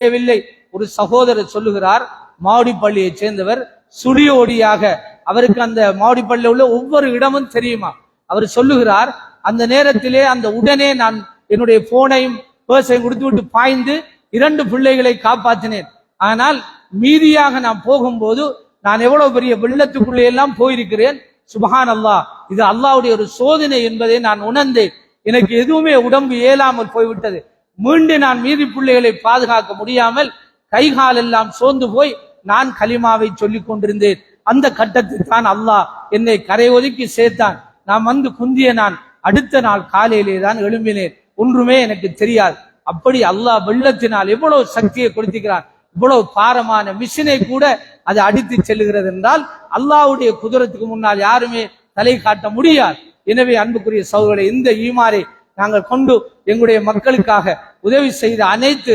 முடியவில்லை ஒரு சகோதரர் சொல்லுகிறார் மாவடிப்பள்ளியை சேர்ந்தவர் சுழியோடியாக. அவருக்கு அந்த மாவடிப்பள்ளியில் உள்ள ஒவ்வொரு இடமும் தெரியுமா? அவர் சொல்லுகிறார் அந்த நேரத்திலே அந்த உடனே நான் என்னுடைய போனையும் பேர்ஸையும் கொடுத்து விட்டு பாய்ந்து இரண்டு பிள்ளைகளை காப்பாற்றினேன். ஆனால் மீதியாக நான் போகும்போது நான் எவ்வளவு பெரிய வெள்ளத்துக்குள்ளே எல்லாம் போயிருக்கிறேன். சுபஹான் அல்லாஹ் இது அல்லாவுடைய ஒரு சோதனை என்பதை நான் உணர்ந்தேன். எனக்கு எதுவுமே உடம்பு இயலாமல் போய்விட்டது. மீண்டும் நான் மீதி பிள்ளைகளை பாதுகாக்க முடியாமல் கைகால் எல்லாம் சோர்ந்து போய் நான் கலிமாவை சொல்லிக் கொண்டிருந்தேன். அந்த கட்டத்தில் தான் அல்லாஹ் என்னை கரை ஒதுக்கி சேர்த்தான். நான் வந்து குந்திய நான் அடுத்த நாள் காலையிலே தான் எழும்பினேன். ஒன்றுமே எனக்கு தெரியாது. அப்படி அல்லாஹ் வெள்ளத்தினால் எவ்வளவு சக்தியை கொடுத்திருக்கிறான். இவ்வளவு பாரமான மிஷினை கூட அது அடித்து செல்லுகிறது என்றால் அல்லாஹ்வுடைய குதிரத்துக்கு முன்னால் யாருமே தலை காட்ட முடியாது. எனவே அன்புக்குரிய சகோதரர்களே இந்த ஈமாரை நாங்கள் கொண்டு எங்களுடைய மக்களுக்காக உதவி செய்த அனைத்து